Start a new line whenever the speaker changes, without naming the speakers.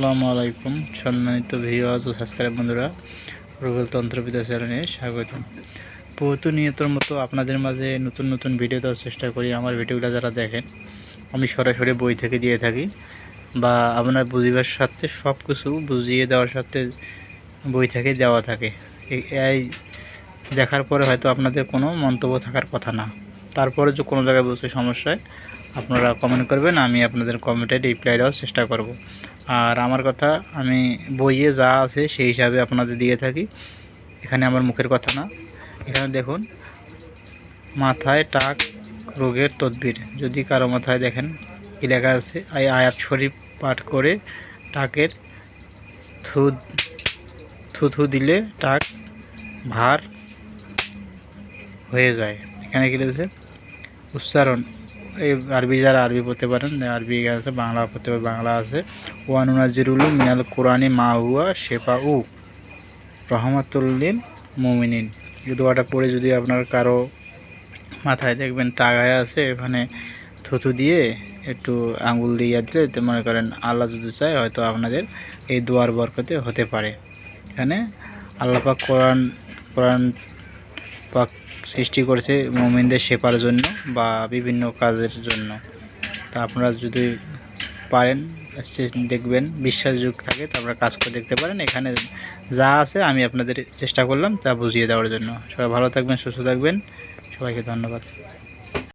আসসালামু আলাইকুম, সম্মানিত ভিউয়ার্স ও সাবস্ক্রাইব বন্ধুরা, রুবেল তন্ত্রবিদ্যা চ্যানেলে স্বাগত প্রতিনিয়তর মতো আপনাদের মাঝে নতুন নতুন ভিডিও দেওয়ার চেষ্টা করি। আমার ভিডিওগুলো যারা দেখেন, আমি সরাসরি বই থেকে দিয়ে থাকি বা আপনার বুঝিবার সাথে সব কিছু বুঝিয়ে দেওয়ার সাথে বই থেকে দেওয়া থাকে। এই- দেখার পরে হয়তো আপনাদের কোনো মন্তব্য থাকার কথা না। তারপরে যে কোনো জায়গায় বুঝতে সমস্যায়, আপনারা কমেন্ট করবেন, আমি আপনাদের কমেন্টে রিপ্লাই দেওয়ার চেষ্টা করব। আর আমার কথা আমি বইয়ে যা আছে সেই হিসাবে আপনাদের দিয়ে থাকি। এখানে আমার মুখের কথা না। এখানে দেখুন, মাথায় টাক, রোগের তদবির। যদি কারও মাথায় দেখেন কি লেখা আছে, এই আয়াত শরীফ পাঠ করে টাকের থু থুথু দিলে টাক ভার হয়ে যায়। এখানে কি লিখেছে উচ্চারণ এই আরবি যারা আরবি পড়তে পারেন আরবি আছে, বাংলা পড়তে পারে বাংলা আছে। ওয়ান ওয়ানুনাজিরুল মিনাল কোরআনি মা হুয়া শেফা উ। রহমাতুল্লিল মুমিনিন। এই দোয়াটা পড়ে যদি আপনার কারও মাথায় দেখবেন টাগায় আছে, এখানে থুথু দিয়ে একটু আঙুল দিয়ে দিলে, তো মনে করেন আল্লাহ যদি চায়, হয়তো আপনাদের এই দোয়ার বরকতে হতে পারে। এখানে আল্লাপাক কোরআন কোরআন পাক সৃষ্টি করেছে মোমিনদের শেপার জন্য বা বিভিন্ন কাজের জন্য। তা আপনারা যদি পারেন দেখবেন বিশ্বাসযোগ থাকে, তা আপনারা কাজ করে দেখতে পারেন। এখানে যা আছে আমি আপনাদের চেষ্টা করলাম তা বুঝিয়ে দেওয়ার জন্য। সবাই ভালো থাকবেন, সুস্থ থাকবেন। সবাইকে ধন্যবাদ।